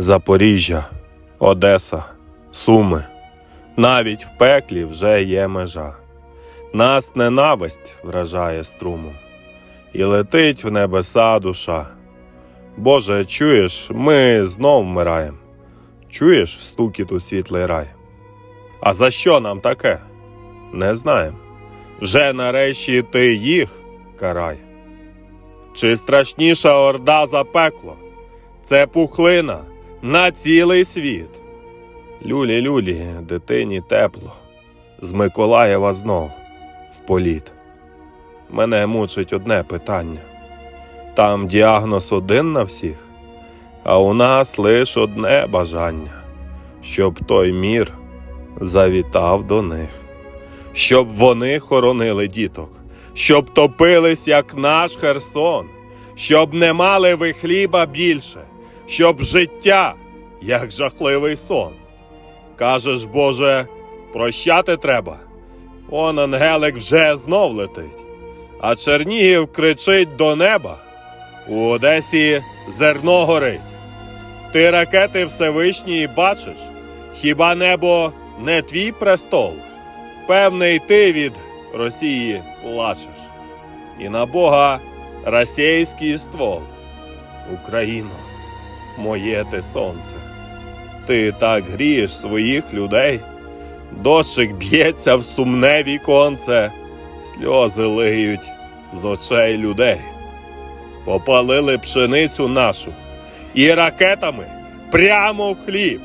Запоріжжя, Одеса, Суми. Навіть в пеклі вже є межа. Нас ненависть вражає струмом, і летить в небеса душа. Боже, чуєш, ми знов вмираєм. Чуєш стукіт у світлий рай. А за що нам таке? Не знаєм. Вже нарешті ти їх карай. Чи страшніша орда за пекло? Це пухлина на цілий світ. Люлі, люлі, дитині тепло. З Миколаєва знов в політ. Мене мучить одне питання. Там діагноз один на всіх, а у нас лиш одне бажання, щоб той мір завітав до них, щоб вони хоронили діток, щоб топились, як наш Херсон, щоб не мали ви хліба більше, щоб життя, як жахливий сон. Кажеш, Боже, прощати треба. Он ангелик вже знов летить, а Чернігів кричить до неба. У Одесі зерно горить. Ти ракети Всевишньої бачиш? Хіба небо не твій престол? Певний ти від Росії плачеш. І на Бога російський ствол. Україно, моє ти сонце. Ти так грієш своїх людей. Дощик б'ється в сумне віконце, сльози лиють з очей людей. Попалили пшеницю нашу і ракетами прямо в хліб.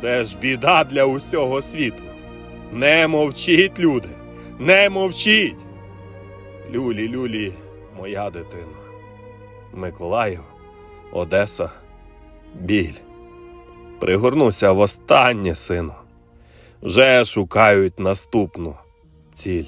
Це ж біда для усього світу. Не мовчіть, люди, не мовчіть. Люлі, люлі, моя дитина. Миколаїв, Одеса, біль. Пригорнуся востаннє, сину. Вже шукають наступну ціль.